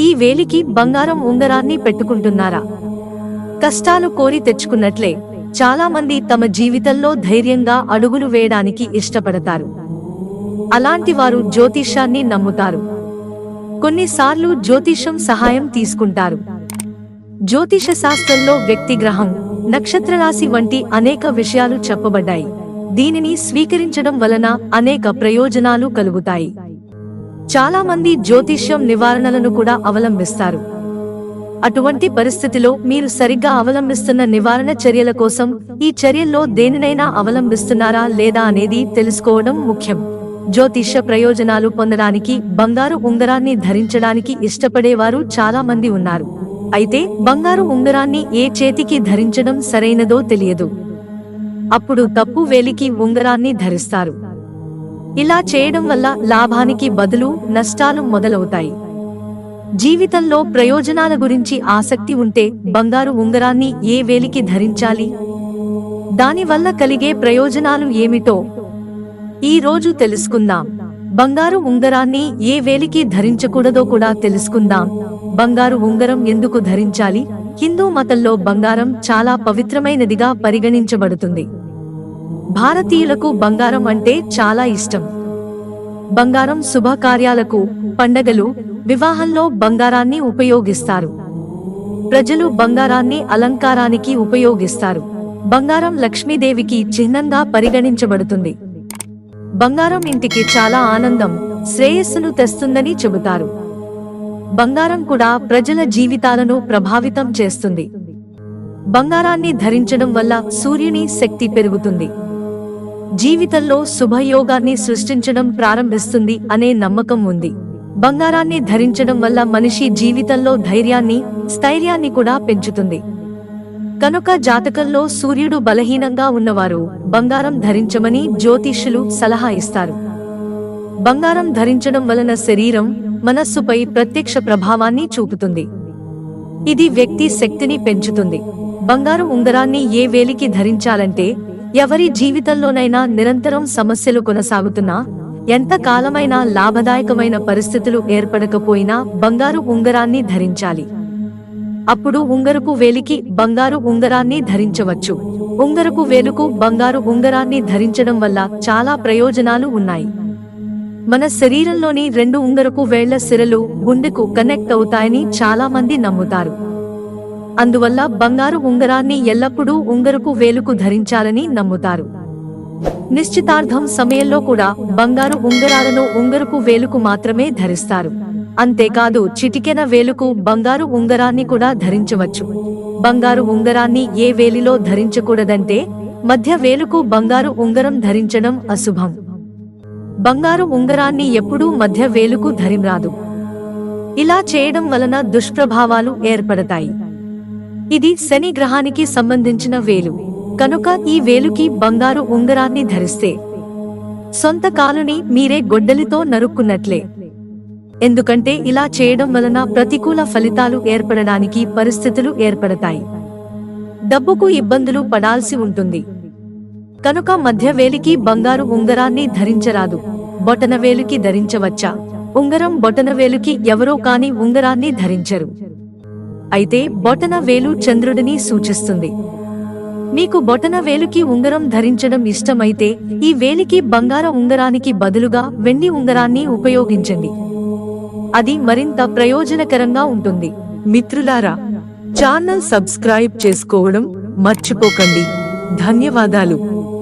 ఈ వేలికి బంగారం ఉంగరాన్ని పెట్టుకుంటున్నారా? కష్టాలు కోరి తెచ్చుకున్నట్లే చాలా మంది తమ జీవితంలో ధైర్యంగా అడుగులు వేయడానికి ఇష్టపడతారు. అలాంటి వారు జ్యోతిషాన్ని నమ్ముతారు. కొన్నిసార్లు జ్యోతిషం సహాయం తీసుకుంటారు. జ్యోతిష శాస్త్రంలో వ్యక్తి గ్రహం నక్షత్రరాశి వంటి అనేక విషయాలు చెప్పబడ్డాయి. దీనిని స్వీకరించడం వలన అనేక ప్రయోజనాలు కలుగుతాయి. చాలా మంది జ్యోతిష్యం నివారణలను కూడా అవలంబిస్తారు. అటువంటి పరిస్థితిలో మీరు సరిగ్గా అవలంబిస్తున్న నివారణ చర్యల కోసం ఈ చర్యల్లో దేనినైనా అవలంబిస్తున్నారా లేదా అనేది తెలుసుకోవడం ముఖ్యం. జ్యోతిష్య ప్రయోజనాలు పొందడానికి బంగారు ఉంగరాన్ని ధరించడానికి ఇష్టపడేవారు చాలా మంది ఉన్నారు. అయితే బంగారు ఉంగరాన్ని ఏ చేతికి ధరించడం సరైనదో తెలియదు. అప్పుడు తప్పు వేలికి ఉంగరాన్ని ధరిస్తారు. ఇలా చేయడం వల్ల లాభానికి బదులు నష్టాలు మొదలవుతాయి. జీవితంలో ప్రయోజనాల గురించి ఆసక్తి ఉంటే బంగారు ఉంగరాన్ని ఏ వేలికి ధరించాలి? దానివల్ల కలిగే ప్రయోజనాలు ఏమిటో ఈ రోజు తెలుసుకుందాం. బంగారు ఉంగరాన్ని ఏ వేలికి ధరించకూడదో కూడా తెలుసుకుందాం. బంగారు ఉంగరం ఎందుకు ధరించాలి? హిందూ మతంలో బంగారం చాలా పవిత్రమైనదిగా పరిగణించబడుతుంది. భారతీయులకు బంగారం అంటే చాలా ఇష్టం. బంగారం శుభకార్యాలకు పండగలు వివాహంలో బంగారాన్ని ఉపయోగిస్తారు. ప్రజలు బంగారాన్ని అలంకారానికి ఉపయోగిస్తారు. బంగారం లక్ష్మీదేవికి చిహ్నంగా పరిగణించబడుతుంది. బంగారం ఇంటికి చాలా ఆనందం శ్రేయస్సును తెస్తుందని చెబుతారు. బంగారం కూడా ప్రజల జీవితాలను ప్రభావితం చేస్తుంది. బంగారాన్ని ధరించడం వల్ల సూర్యుని శక్తి పెరుగుతుంది. జీవితంలో శుభయోగాన్ని సృష్టించడం ప్రారంభిస్తుంది అనే నమ్మకం ఉంది. బంగారాన్ని ధరించడం వల్ల మనిషి జీవితంలో ధైర్యాన్ని స్థైర్యాన్ని కూడా పెంచుతుంది. కనుక జాతకంలో సూర్యుడు బలహీనంగా ఉన్నవారు బంగారం ధరించమని జ్యోతిష్యులు సలహా ఇస్తారు. బంగారం ధరించడం వలన శరీరం మనస్సుపై ప్రత్యక్ష ప్రభావాన్ని చూపుతుంది. ఇది వ్యక్తి శక్తిని పెంచుతుంది. బంగారు ఉంగరాన్ని ఏ వేలికి ధరించాలంటే ఎవరి జీవితంలోనైనా నిరంతరం సమస్యలు కొనసాగుతున్నా ఎంత కాలమైనా లాభదాయకమైన పరిస్థితులు ఏర్పడకపోయినా బంగారు ఉంగరాన్ని ధరించాలి. అప్పుడు ఉంగరపు వేలికి బంగారు ఉంగరాన్ని ధరించవచ్చు. ఉంగరపు వేలుకు బంగారు ఉంగరాన్ని ధరించడం వల్ల చాలా ప్రయోజనాలు ఉన్నాయి. మన శరీరంలోని రెండు ఉంగరపు వేళ్ళ సిరలు గుండెకు కనెక్ట్ అవుతాయని చాలా మంది నమ్ముతారు. అందువల్ల బంగారు ఉంగరాన్ని ఎల్లప్పుడూ ఉంగరుకు వేలుకు ధరించాలని నమ్ముతారు. నిశ్చితార్థం సమయంలో కూడా బంగారు ఉంగరాలను ఉంగరుకు వేలుకు మాత్రమే ధరిస్తారు. అంతేకాదు చిటికెన వేలుకు బంగారు ఉంగరాన్ని కూడా ధరించవచ్చు. బంగారు ఉంగరాన్ని ఏ వేలిలో ధరించకూడదంటే మధ్య వేలుకు బంగారు ఉంగరం ధరించడం అశుభం. బంగారు ఉంగరాన్ని ఎప్పుడూ మధ్య వేలుకు ధరింరాదు. ఇలా చేయడం వలన దుష్ప్రభావాలు ఏర్పడతాయి. ఇది శని గ్రహానికి సంబంధించిన వేలు. కనుక ఈ వేలుకి బంగారు ఉంగరాన్ని ధరిస్తే సొంత కాలుని మీరే గొడ్డలితో నరుక్కున్నట్లే. ఎందుకంటే ఇలా చేయడం వలన ప్రతికూల ఫలితాలు ఏర్పడడానికి పరిస్థితులు ఏర్పడతాయి. డబ్బుకు ఇబ్బందులు పడాల్సి ఉంటుంది. కనుక మధ్య వేలికి బంగారు ఉంగరాన్ని ధరించరాదు. బొటన వేలుకి ధరించవచ్చా? ఉంగరం బొటన వేలుకి ఎవరో కాని ఉంగరాన్ని ధరించరు. అయితే బొటన వేలు చంద్రుడిని సూచిస్తుంది. మీకు బొటన వేలుకి ఉంగరం ధరించడం ఇష్టమైతే ఈ వేలికి బంగార ఉంగరానికి బదులుగా వెండి ఉంగరాన్ని ఉపయోగించండి. అది మరింత ప్రయోజనకరంగా ఉంటుంది. మిత్రులారా ఛానల్ సబ్స్క్రైబ్ చేసుకోవడం మర్చిపోకండి. ధన్యవాదాలు.